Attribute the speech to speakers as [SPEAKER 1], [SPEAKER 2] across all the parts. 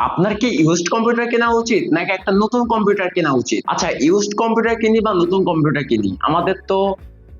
[SPEAKER 1] আপনার কি used computer কেনা উচিত নাকি একটা নতুন কম্পিউটার কেনা উচিত? আচ্ছা ইউজড কম্পিউটার কিনি বা নতুন কম্পিউটার কিনি? আমাদের তো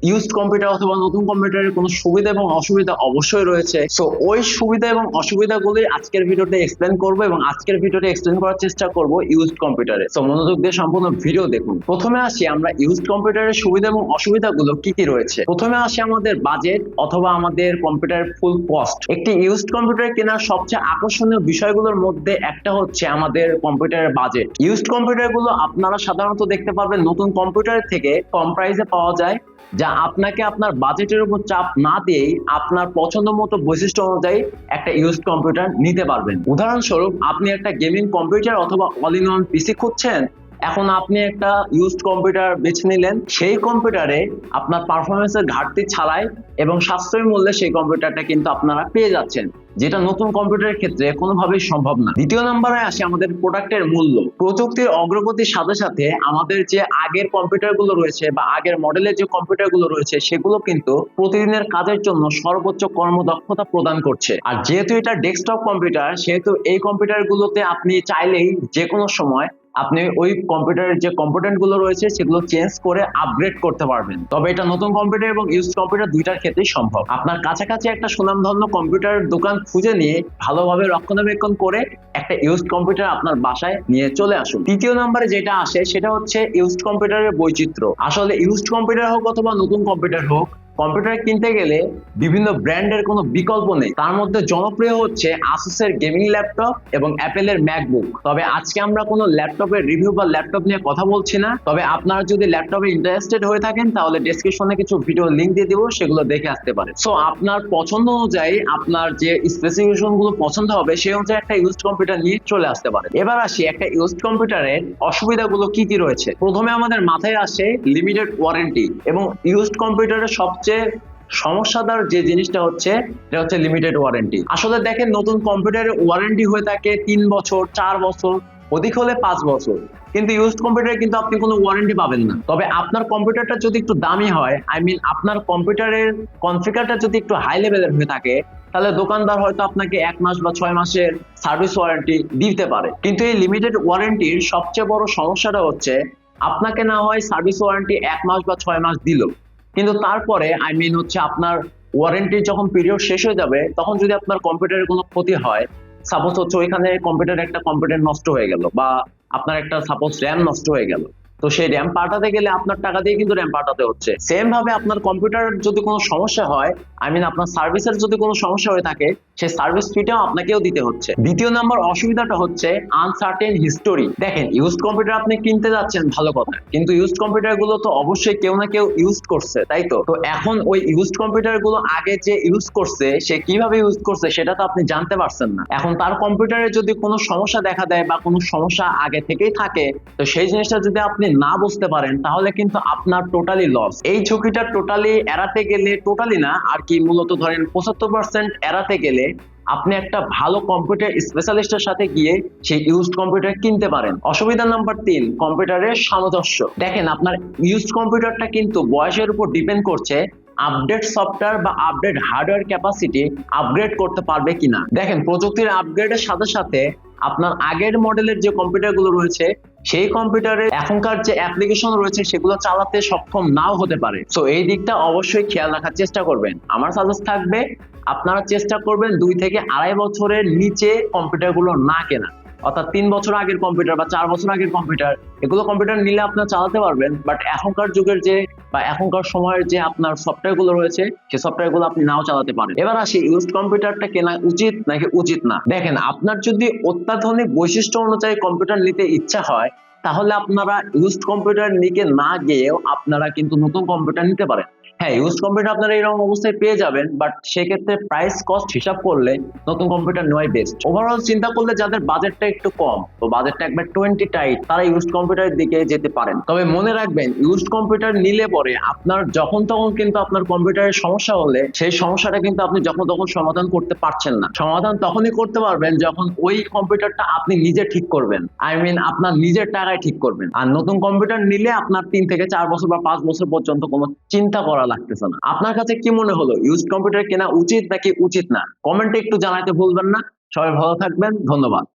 [SPEAKER 1] ইউজড কম্পিউটার অথবা নতুন কম্পিউটারের কোনো সুবিধা এবং অসুবিধা অবশ্যই রয়েছে। সো ওই সুবিধা এবং অসুবিধাগুলোই আজকের ভিডিওতে এক্সপ্লেন করব এবং আজকের ভিডিওতে এক্সপ্লেন করার চেষ্টা করব ইউজড কম্পিউটারে সো মনোযোগ দিয়ে সম্পূর্ণ ভিডিও দেখুন। প্রথমে আসি আমরা ইউজড কম্পিউটারের সুবিধা এবং অসুবিধাগুলো কি কি রয়েছে? প্রথমে আসি আমাদের বাজেট অথবা আমাদের কম্পিউটার ফুল কস্ট একটি ইউজড কম্পিউটার কেনার সবচেয়ে আকর্ষণীয় বিষয়গুলোর মধ্যে একটা হচ্ছে আমাদের কম্পিউটারের বাজেট ইউজড কম্পিউটারগুলো আপনারা সাধারণত দেখতে পারবেন নতুন কম্পিউটারের থেকে কম প্রাইসে পাওয়া যায়, যা আপনাকে আপনার বাজেটের উপর চাপ না দিয়েই আপনার পছন্দ মতো বৈশিষ্ট্য অনুযায়ী একটা ইউজ কম্পিউটার নিতে পারবেন। উদাহরণস্বরূপ, আপনি একটা গেমিং কম্পিউটার অথবা অল ইন ওয়ান পিসি খুঁজছেন এখন আপনি একটা ইউজড কম্পিউটার বেছে নিলেন, সেই কম্পিউটারে আপনার পারফরমেন্সের ঘাটতি ছাড়াই এবং সাশ্রয়ী মূল্যে সেই কম্পিউটারটা কিন্তু আপনারা পেয়ে যাচ্ছেন। যেটা নতুন কম্পিউটারের ক্ষেত্রে কোনোভাবেই সম্ভব না। দ্বিতীয় নম্বরে আসে আমাদের প্রোডাক্টের মূল্য। প্রযুক্তির অগ্রগতির সাথে সাথে আমাদের যে আগের কম্পিউটারগুলো রয়েছে বা আগের মডেলের যে কম্পিউটারগুলো রয়েছে, সেগুলো কিন্তু প্রতিদিনের কাজের জন্য সর্বোচ্চ কর্মদক্ষতা প্রদান করছে। আর যেহেতু এটা ডেস্কটপ কম্পিউটার সেহেতু এই কম্পিউটার গুলোতে আপনি চাইলেই যে কোনো সময় আপনি ওই কম্পিউটারের যে কম্পোনেন্টগুলো রয়েছে, সেগুলো চেঞ্জ করে আপগ্রেড করতে পারবেন। তবে এটা নতুন কম্পিউটার এবং ইউজ কম্পিউটার দুইটার ক্ষেত্রেই সম্ভব। আপনার কাছাকাছি একটা সুনামধন্য কম্পিউটার দোকান খুঁজে নিয়ে ভালোভাবে রক্ষণাবেক্ষণ করে একটা ইউজড কম্পিউটার আপনার বাসায় নিয়ে চলে আসুন। তৃতীয় নম্বরে যেটা আসে, সেটা হচ্ছে ইউজড কম্পিউটারের বৈচিত্র্য। আসলে ইউজড কম্পিউটার হোক অথবা নতুন কম্পিউটার হোক কম্পিউটার কিনতে গেলে বিভিন্ন ব্র্যান্ডের কোনো বিকল্প নেই। তার মধ্যে জনপ্রিয় হচ্ছে আসুসের গেমিং ল্যাপটপ এবং অ্যাপেলের ম্যাকবুক তবে আজকে আমরা কোনো ল্যাপটপের রিভিউ বা ল্যাপটপ নিয়ে কথা বলছি না। তবে আপনারা যদি ল্যাপটপে ইন্টারেস্টেড হয়ে থাকেন, তাহলে ডেসক্রিপশনে কিছু ভিডিও লিংক দিয়ে দিব, সেগুলো দেখে আসতে পারেন। সো আপনার পছন্দ অনুযায়ী আপনার যে স্পেসিফিকেশনগুলো পছন্দ হবে, সেই অনুযায়ী একটা ইউজড কম্পিউটার নিয়ে চলে আসতে পারেন। এবার আসি একটা ইউজড কম্পিউটারের অসুবিধাগুলো কি কি রয়েছে? প্রথমে আমাদের মাথায় আসে লিমিটেড ওয়ারেন্টি এবং ইউজড কম্পিউটারের সবচেয়ে সমস্যাদার যে জিনিসটা হচ্ছে, এটা হচ্ছে লিমিটেড ওয়ারেন্টি আসলে দেখেন, নতুন কম্পিউটারের ওয়ারেন্টি হয়ে থাকে তিন বছর, চার বছর, অধিক হলে পাঁচ বছর। কিন্তু ইউজড কম্পিউটারে কিন্তু আপনি কোনো ওয়ারেন্টি পাবেন না। তবে আপনার কম্পিউটারটা যদি একটু দামি হয় আই মিন আপনার কম্পিউটারের কনফিগারটা যদি একটু হাই লেভেলের হয়ে থাকে, তাহলে দোকানদার হয়তো আপনাকে এক মাস বা ছয় মাসের সার্ভিস ওয়ারেন্টি দিতে পারে। কিন্তু এই লিমিটেড ওয়ারেন্টির সবচেয়ে বড় সমস্যাটা হচ্ছে, আপনাকে না হয় সার্ভিস ওয়ারেন্টি এক মাস বা ছয় মাস দিল। কিন্তু তারপরে আই মিন হচ্ছে আপনার ওয়ারেন্টি যখন পিরিয়ড শেষ হয়ে যাবে, তখন যদি আপনার কম্পিউটারের কোনো ক্ষতি হয় সাপোজ হচ্ছে ওইখানে কম্পিউটার একটা কম্পিউটার নষ্ট হয়ে গেল বা আপনার একটা সাপোজ র্যাম নষ্ট হয়ে গেল, তো সেই র্যাম পাল্টাতে গেলে আপনার টাকা দিয়ে কিন্তু র্যাম পাল্টাতে হচ্ছে। সেম ভাবে আপনার কম্পিউটার যদি কোনো সমস্যা হয় আই মিন আপনার সার্ভিসের যদি কোনো সমস্যা হয়ে থাকে সেই সার্ভিস ফিটাও আপনাকেও দিতে হচ্ছে। দ্বিতীয় নাম্বার অসুবিধাটা হচ্ছে আনসার্টেন হিস্টোরি দেখেন ইউজ কম্পিউটার আপনি কিনতে যাচ্ছেন, ভালো কথা। কিন্তু ইউজ কম্পিউটারগুলো তো অবশ্যই কেউ না কেউ ইউজ করছে, তাই তো? তো এখন ওই ইউজ কম্পিউটারগুলো আগে যে ইউজ করছে, সে কীভাবে ইউজ করছে, সেটা তো আপনি জানতে পারছেন না। এখন তার কম্পিউটারে যদি কোনো সমস্যা দেখা দেয় বা কোনো সমস্যা আগে থেকেই থাকে, তো সেই জিনিসটা যদি আপনি না বুঝতে পারেন, তাহলে কিন্তু আপনার টোটালি লস এই ঝুঁকিটা টোটালি এড়াতে গেলে টোটালি না, আর কি মূলত ধরেন পঁচাত্তর পার্সেন্ট এড়াতে গেলে আপনি একটা ভালো কম্পিউটার স্পেশালিস্টের সাথে গিয়ে সেই ইউজড কম্পিউটার কিনতে পারেন। অসুবিধা নাম্বার তিন কম্পিউটারের সামঞ্জস্য। দেখেন আপনার ইউজড কম্পিউটারটা কিন্তু বয়সের উপর ডিপেন্ড করছে আপডেট সফটওয়্যার বা আপডেট হার্ডওয়্যার ক্যাপাসিটি আপগ্রেড করতে পারবে কিনা। দেখেন প্রযুক্তির আপগ্রেডের সাথে সাথে আপনার আগের মডেলের যে কম্পিউটারগুলো রয়েছে সেই কম্পিউটারে এখনকার যে অ্যাপ্লিকেশন রয়েছে সেগুলো চালাতে সক্ষম নাও হতে পারে। তো এই দিকটা অবশ্যই খেয়াল রাখার চেষ্টা করবেন। আমার সাজেস্ট থাকবে, আপনারা চেষ্টা করবেন দুই থেকে আড়াই বছরের নিচে কম্পিউটারগুলো না কেনা অর্থাৎ তিন বছর আগের কম্পিউটার বা চার বছর আগের কম্পিউটার এগুলো কম্পিউটার নিলে আপনারা চালাতে পারবেন বাট এখনকার যুগের যে বা এখনকার সময়ের যে আপনার সফটওয়্যারগুলো রয়েছে, সে সফটওয়্যারগুলো আপনি নাও চালাতে পারেন। এবার আসি ইউজড কম্পিউটারটা কেনা উচিত নাকি উচিত না? দেখেন, আপনার যদি অত্যাধুনিক বৈশিষ্ট্য অনুযায়ী কম্পিউটার নিতে ইচ্ছা হয়, তাহলে আপনারা ইউজড কম্পিউটার নিকে না গিয়েও আপনারা কিন্তু নতুন কম্পিউটার নিতে পারেন। হ্যাঁ ইউজ কম্পিউটার আপনারা এরকম অবস্থায় পেয়ে যাবেন বাট সেক্ষেত্রে প্রাইস কস্ট হিসাব করলে নতুন কম্পিউটার নেওয়াই বেস্ট ওভারঅল চিন্তা করলে যাদের বাজেটটা একটু কম, তো বাজেটটা একবার টোয়েন্টি টাইট তারা ইউজ কম্পিউটারের দিকে যেতে পারেন। তবে মনে রাখবেন ইউজ কম্পিউটার নিলে পরে আপনার যখন তখন কিন্তু আপনার কম্পিউটারের সমস্যা হলে সেই সমস্যাটা কিন্তু আপনি যখন তখন সমাধান করতে পারছেন না। সমাধান তখনই করতে পারবেন যখন ওই কম্পিউটারটা আপনি নিজে ঠিক করবেন। আই মিন আপনার নিজের টাকায় ঠিক করবেন। আর নতুন কম্পিউটার নিলে আপনার তিন থেকে চার বছর বা পাঁচ বছর পর্যন্ত কোনো চিন্তা করা লাগতেছে না। আপনার কাছে কি মনে হলো? ইউজ কম্পিউটার কেনা উচিত নাকি উচিত না? কমেন্টে একটু জানাতে ভুলবেন না। সবাই ভালো থাকবেন, ধন্যবাদ।